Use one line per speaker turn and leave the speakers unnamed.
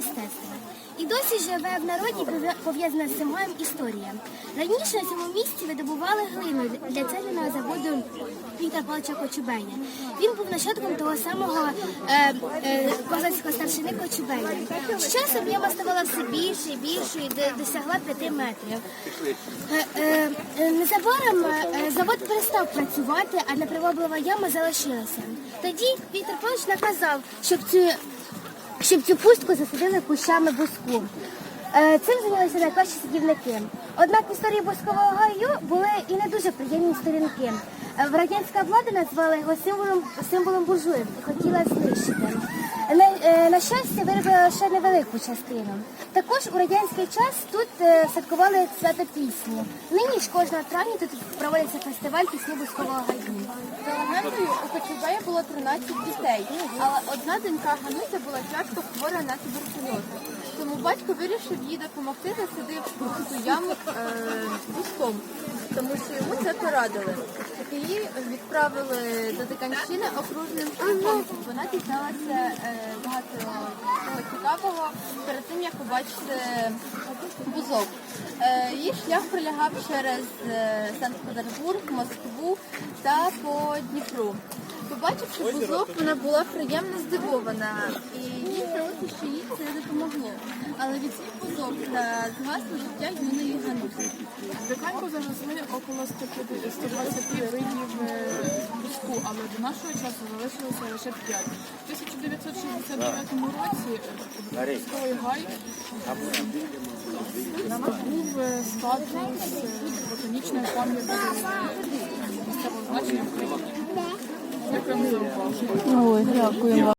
мистецтва. І досі живе в народі пов'язана з цим історія. Раніше на цьому місці видобували глину для цегляного заводу Віктора Павловича Кочубея. Він був нащадком того самого е, е, козацького старшини Кочубея. З часом яма ставала все більше і більше і досягла 5 метрів. Е, е, е, Незабаром е, завод перестав працювати, а неприваблива яма залишилася. Тоді Віктор Павлович наказав, щоб цю щоб цю пустку засадили кущами буску. Е, Цим зайнялися найкращі садівники. Однак в історії бускового гаю були і не дуже приємні сторінки. Е, Радянська влада назвала його символом, символом буржуїв і хотіла знищити. На, е, на щастя, виробила лише невелику частину. Також у радянський час тут святкували свято пісні. Нині ж кожного травня тут проводиться фестиваль пісні бускового гаю.
Кочубея було 13 дітей, але одна донька Гануся була тяжко хвора на туберкульоз. Тому батько вирішив їй допомогти, засадив ту яму е, буском, тому що йому це порадили. Її відправили до Диканщини окружним шляхом. Вона дізналася е, перед тим, як побачити бузок. Е, Її шлях пролягав через е, Санкт-Петербург, Москву та по Дніпру. Побачивши бузок, вона була приємно здивована, і їй здалося, що їй це допомогло. Але від цих бузок та згасло життя юної Ганусі.
Диканьку завезли около 120 рибів е, піску, але до нашого часу залишилося лише 5. В 1969 році е, військовий гай був е, статус е, ботанічної пам'ятки місцевого значення в Україні. Дякую за увагу.
Ой, дякую.